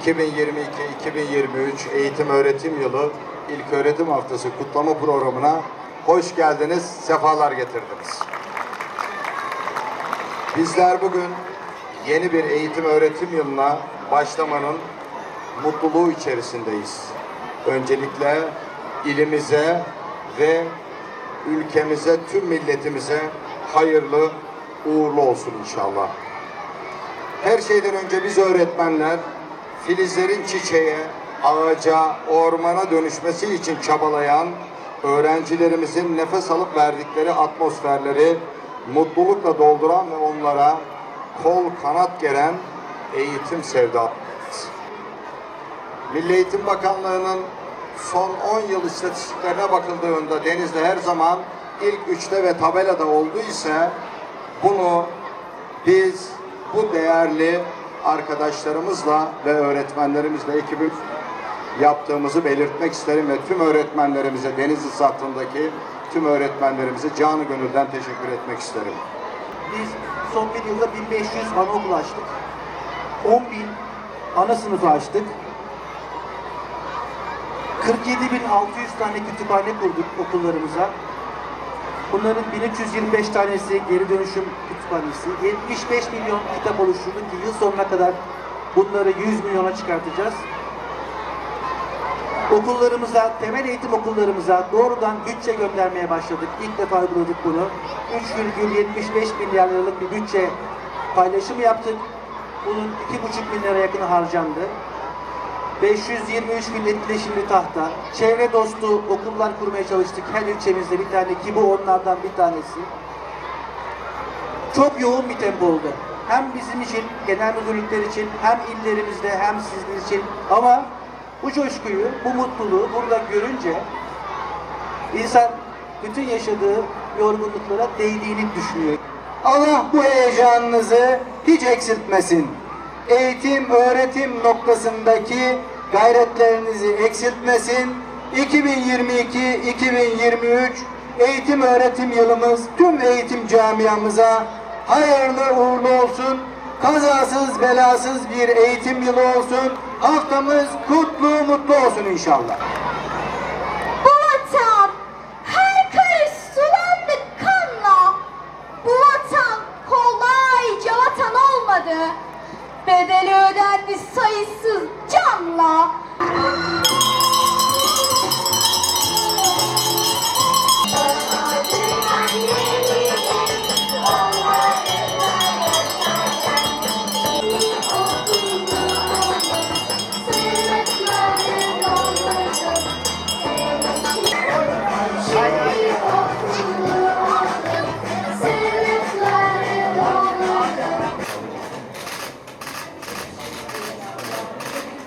2022-2023 eğitim öğretim yılı ilk öğretim haftası kutlama programına hoş geldiniz, sefalar getirdiniz. Bizler bugün yeni bir eğitim öğretim yılına başlamanın mutluluğu içerisindeyiz. Öncelikle ilimize ve ülkemize, tüm milletimize hayırlı uğurlu olsun inşallah. Her şeyden önce biz öğretmenler filizlerin çiçeğe, ağaca, ormana dönüşmesi için çabalayan öğrencilerimizin nefes alıp verdikleri atmosferleri mutlulukla dolduran ve onlara kol kanat geren eğitim sevdalıyız. Milli Eğitim Bakanlığı'nın son 10 yıl istatistiklerine bakıldığında Denizli her zaman ilk üçte ve tabelada olduysa bunu biz bu değerli arkadaşlarımızla ve öğretmenlerimizle ekibimiz yaptığımızı belirtmek isterim ve tüm öğretmenlerimize Denizli sattığındaki tüm öğretmenlerimize canı gönülden teşekkür etmek isterim. Biz son bir yılda 1500 anaokul açtık. 10 bin ana sınıfı açtık. 47.600 tane kütüphane kurduk okullarımıza. Bunların 1325 tanesi geri dönüşüm kütüphanesi. 75 milyon kitap oluşturduk ki yıl sonuna kadar bunları 100 milyona çıkartacağız. Okullarımıza, temel eğitim okullarımıza doğrudan bütçe göndermeye başladık. İlk defa uyguladık bunu. 3,75 milyar liralık bir bütçe paylaşımı yaptık. Bunun 2,5 bin lira yakını harcandı. 523 bin etkileşimli tahta, çevre dostu okullar kurmaya çalıştık. Her ilçemizde bir tane ki bu onlardan bir tanesi. Çok yoğun bir tempo oldu. Hem bizim için, genel müdürlükler için, hem illerimizde hem sizler için. Ama bu coşkuyu, bu mutluluğu burada görünce insan bütün yaşadığı yorgunluklara değdiğini düşünüyor. Allah bu heyecanınızı hiç eksiltmesin. Eğitim, öğretim noktasındaki gayretlerinizi eksiltmesin. 2022-2023 eğitim öğretim yılımız tüm eğitim camiamıza hayırlı uğurlu olsun. Kazasız belasız bir eğitim yılı olsun. Haftamız kutlu mutlu olsun inşallah. Bu